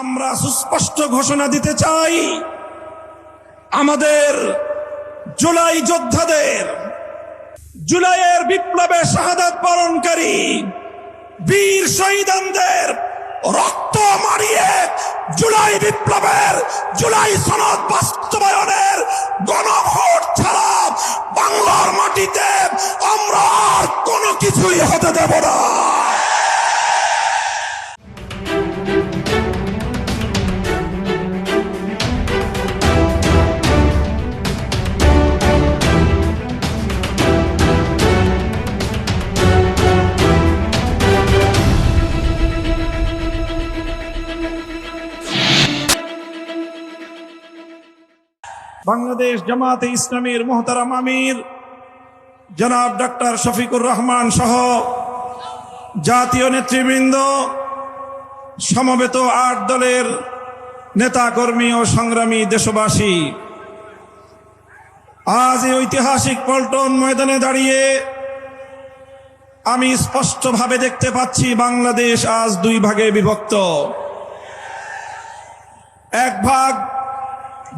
আমরা সুস্পষ্ট ঘোষণা দিতে চাই, আমাদের জুলাই যোদ্ধাদের, জুলাইয়ের বিপ্লবে শাহাদাত বরণকারী বীর শহীদানদের রক্ত মারিয়ে জুলাই বিপ্লবের, জুলাই সনদ বাস্তবায়নের গণভোট ছাড়া বাংলার মাটিতে আমরা আর কোনো কিছুই হতে দেব না। বাংলাদেশ জামাতে ইসলামীর মোহতারাম আমির, জনাব ডক্টর শফিকুর রহমান সহ জাতীয় নেতৃবৃন্দ, সমবেত আট দলের নেতাকর্মী ও সংগ্রামী দেশবাসী। আজ এই ঐতিহাসিক পল্টন ময়দানে দাঁড়িয়ে আমি স্পষ্টভাবে দেখতে পাচ্ছি বাংলাদেশ আজ দুই ভাগে বিভক্ত। এক ভাগ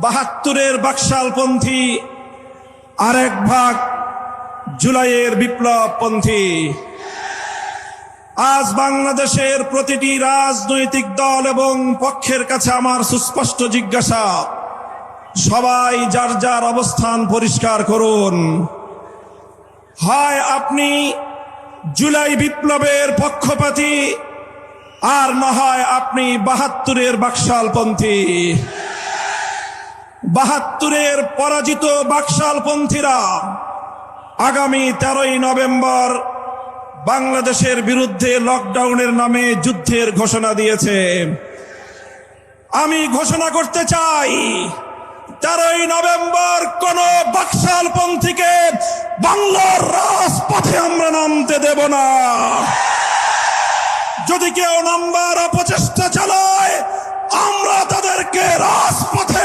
বাহাত্তরের বাকশালপন্থী আর এক ভাগ জুলাইয়ের বিপ্লবপন্থী। আজ বাংলাদেশের প্রতিটি রাজনৈতিক দল এবং পক্ষের কাছে আমার সুস্পষ্ট জিজ্ঞাসা, সবাই যার যার অবস্থান পরিষ্কার করুন। হয় আপনি জুলাই বিপ্লবের পক্ষপাতী, আর না হয় আপনি বাহাত্তরের বাকশালপন্থী। বাহাত্তরের পরাজিত বাকশালপন্থীরা আগামী তেরোই নভেম্বর বাংলাদেশের বিরুদ্ধে লকডাউনের নামে যুদ্ধের ঘোষণা দিয়েছে। আমি ঘোষণা করতে চাই, তেরোই নভেম্বর কোন বাকশালপন্থীকে বাংলার রাজপথে আমরা নামতে দেব না। যদি কেউ নাম্বার অপচেষ্টা চালায়, আমরা তাদেরকে রাজপথে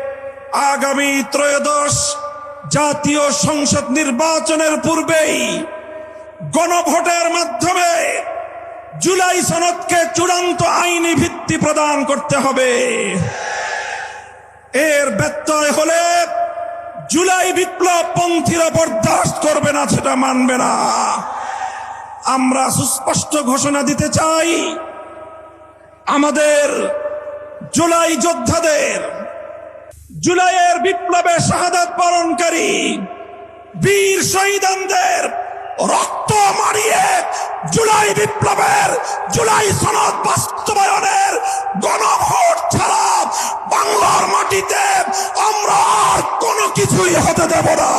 আগামী ত্রয়োদশ জাতীয় সংসদ নির্বাচনের পূর্বেই গণভোটের মাধ্যমে জুলাই সনদকে চূড়ান্ত আইনি ভিত্তি প্রদান করতে হবে। এর ব্যত্যয় হলে জুলাই বিপ্লব পন্থীরা বরদাস্ত করবে না, সেটা মানবে না। আমরা সুস্পষ্ট ঘোষণা দিতে চাই, আমাদের জুলাই যোদ্ধাদের জুলাইয়ের বিপ্লবে শাহাদাত বরণকারী বীর শহীদানদের রক্ত মারিয়ে জুলাই বিপ্লবের, জুলাই সনদ বাস্তবায়নের গণভোট ছাড়া বাংলার মাটিতে আমরা আর কোনো কিছুই হতে দেব না।